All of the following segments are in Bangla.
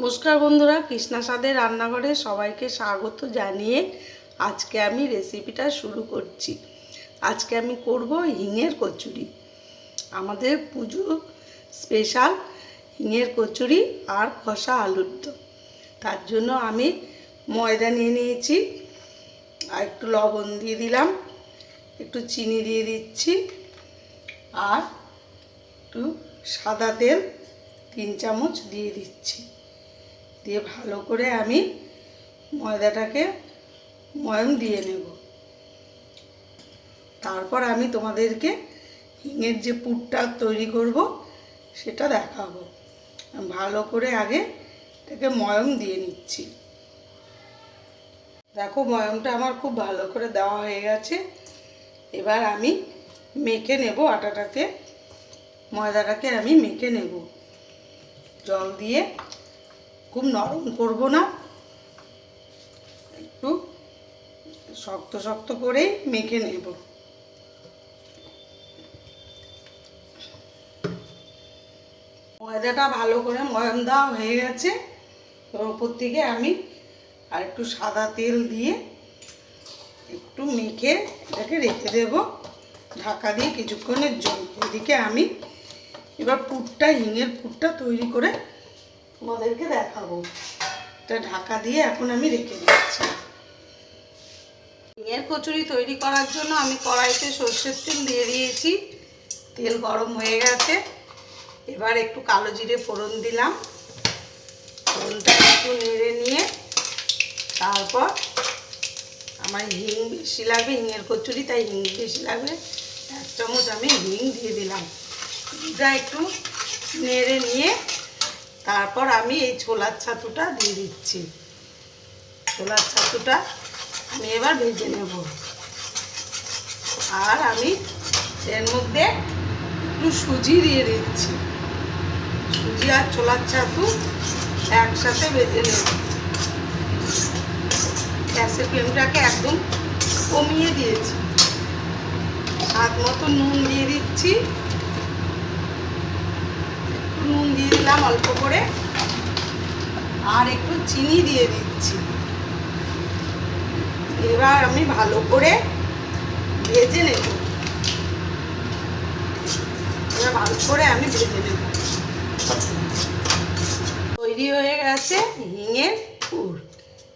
নমস্কার বন্ধুরা, কৃষ্ণা স্বাদের রান্নাঘরে সবাইকে স্বাগত জানিয়ে আজকে আমি রেসিপিটা শুরু করছি। আজকে আমি করব হিঙের কচুরি। আমাদের পুজো স্পেশাল হিঙের কচুরি আর কষা আলুর দম। তার জন্য আমি ময়দা নিয়ে নিয়েছি, আর একটু লবণ দিয়ে দিলাম, একটু চিনি দিয়ে দিচ্ছি, আর একটু সাদা তেল তিন চামচ দিয়ে দিচ্ছি। দিয়ে ভালো করে আমি ময়দাটাকে ময়ম দিয়ে নেব। তারপর আমি তোমাদেরকে হিঙের যে পুরটা তৈরি করব, সেটা দেখাবো। ভালো করে আগে এটাকে ময়ম দিয়ে নিচ্ছি। দেখো ময়মটা আমার খুব ভালো করে দেওয়া হয়ে গেছে। এবার আমি মেখে নেব আটাটাকে, ময়দাটাকে আমি মেখে নেব। জল দিয়ে খুব নরম, করব না। একটু শক্ত শক্ত করেই মেখে নেব। ময়দাটা ভালো করে ময়ম হয়ে গেছে। ওর ওপর থেকে আমি আর একটু সাদা তেল দিয়ে একটু মেখে এটাকে রেখে দেব। ঢাকা দিয়ে কিছুক্ষণের জন্য। এদিকে আমি এবার পুরটা, হিঙের পুরটা তৈরি করে তোমাদেরকে দেখাবো। এটা ঢাকা দিয়ে এখন আমি রেখে দিচ্ছি। হিঙের কচুরি তৈরি করার জন্য আমি কড়াইতে সর্ষের তেল দিয়ে দিয়েছি। তেল গরম হয়ে গেছে। এবার একটু কালো জিরে ফোড়ন দিলাম। ফোড়নটা একটু নেড়ে নিয়ে তারপর আমার হিং বেশি লাগবে, হিঙের কচুরি, তাই হিং বেশি লাগবে। এক চামচ আমি হিং দিয়ে দিলাম। এটা একটু নেড়ে নিয়ে তারপর আমি এই ছোলার ছাতুটা দিয়ে দিচ্ছি। ছোলার ছাতুটা আমি এবার ভেজে নেব। আর আমি এর মধ্যে একটু সুজি দিয়ে দিচ্ছি। সুজি আর ছোলার ছাতু একসাথে ভেজে নেব। গ্যাসের ফ্লেমটাকে একদম কমিয়ে দিয়েছি। স্বাদ মতো নুন দিয়ে দিচ্ছি। নুন দিয়ে দিলাম অল্প করে। আর একটু চিনি দিয়ে দিচ্ছি। এবার আমি ভালো করে ভেজে নেব। এবার ভালো করে আমি ভেজে নেব। তৈরি হয়ে গেছে হিঙের পুর।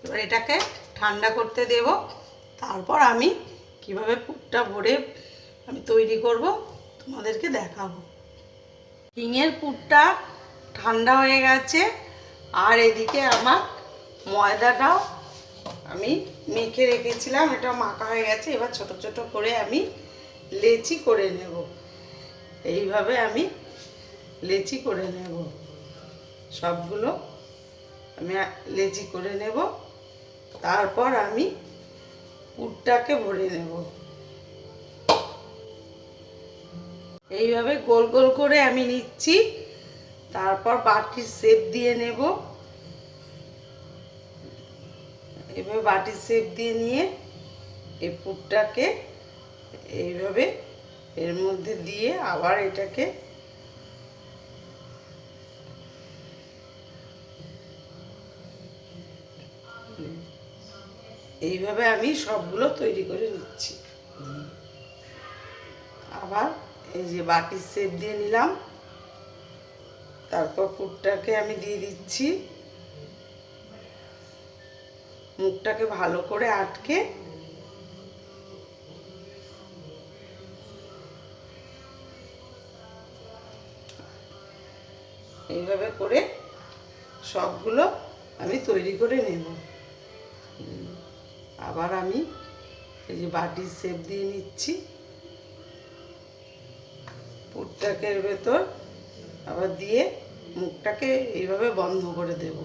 এবার এটাকে ঠান্ডা করতে দেব। তারপর আমি কীভাবে পুরটা ভরে আমি তৈরি করব তোমাদেরকে দেখাবো। হিঙের পুরটা ঠান্ডা হয়ে গেছে। আর এদিকে আমার ময়দাটাও আমি মেখে রেখেছিলাম, এটা মাখা হয়ে গেছে। এবার ছোট ছোট করে আমি লেচি করে নেব। এইভাবে আমি লেচি করে নেব। সবগুলো আমি লেচি করে নেব। তারপর আমি পুরটাকে ভরে নেব। এইভাবে গোল গোল করে আমি নিচ্ছি। তারপর বাটির শেপ দিয়ে নেব। এভাবে বাটির শেপ দিয়ে নিয়ে এই পুরটাকে এইভাবে এর মধ্যে দিয়ে আবার এটাকে এইভাবে আমি সবগুলো তৈরি করে নিচ্ছি। আবার এই যে বাটির শেপ দিয়ে নিলাম। তারপর পুরটাকে আমি দিয়ে দিচ্ছি। মুখটাকে ভালো করে আটকে এইভাবে করে সবগুলো আমি তৈরি করে নেব। আবার আমি এই যে বাটির শেপ দিয়ে নিচ্ছি। পুরটাকে ভেতর আবার দিয়ে মুখটাকে এইভাবে বন্ধ করে দেব।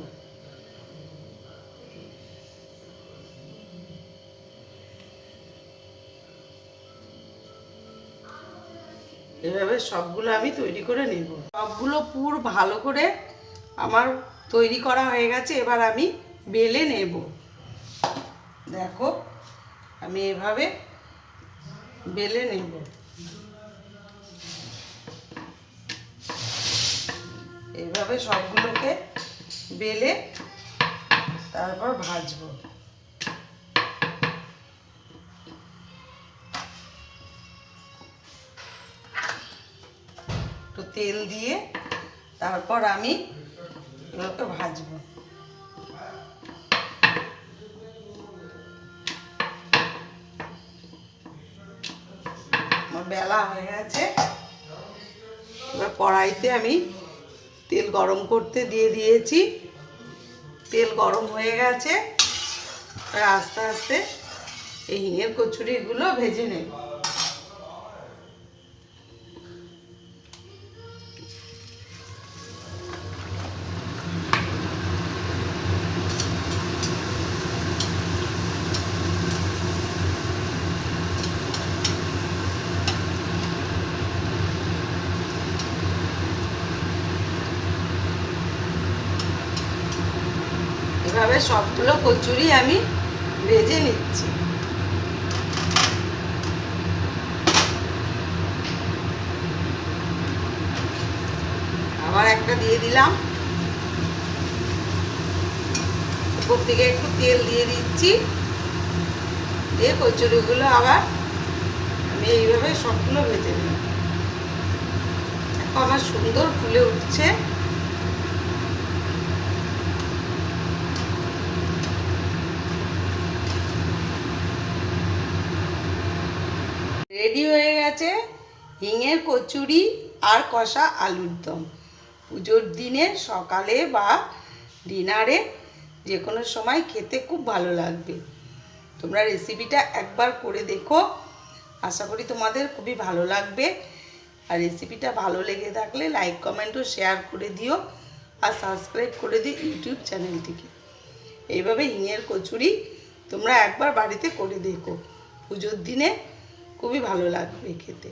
এভাবে সবগুলো আমি তৈরি করে নেব। সবগুলো পুর ভালো করে আমার তৈরি করা হয়ে গেছে, এবার আমি বেলে নেব। দেখো, আমি এভাবে বেলে নেব। এইভাবে সবগুলোকে বেলে তারপর ভাজবো। একটু তেল দিয়ে তারপর আমি এগুলোকে ভাজবো। বেলা হয়ে গেছে। এবার কড়াইতে আমি তেল গরম করতে দিয়ে দিয়েছি। তেল গরম হয়ে গেছে। আস্তে আস্তে এই হিঙের কচুরিগুলো ভেজে নেব। এভাবে সবগুলো কচুরি আমি ভেজে নিচ্ছি। আবার একটা দিয়ে দিলাম। উপর থেকে একটু তেল দিয়ে দিচ্ছি। দিয়ে কচুরিগুলো আবার আমি এইভাবে সবগুলো ভেজে দেখো আমার সুন্দর ফুলে উঠছে। রেডি হয়ে গেছে হিঙের কচুরি আর কষা আলুর দম। পুজোর দিনে সকালে বা ডিনারে যে কোনো সময় খেতে খুব ভালো লাগবে। তোমরা রেসিপিটা একবার করে দেখো। আশা করি তোমাদের খুবই ভালো লাগবে। আর রেসিপিটা ভালো লেগে থাকলে লাইক কমেন্ট ও শেয়ার করে দিও আর সাবস্ক্রাইব করে দিও ইউটিউব চ্যানেলটিকে এইভাবে হিঙের কচুরি তোমরা একবার বাড়িতে করে দেখো। পুজোর দিনে খুবই ভালো লাগবে খেতে।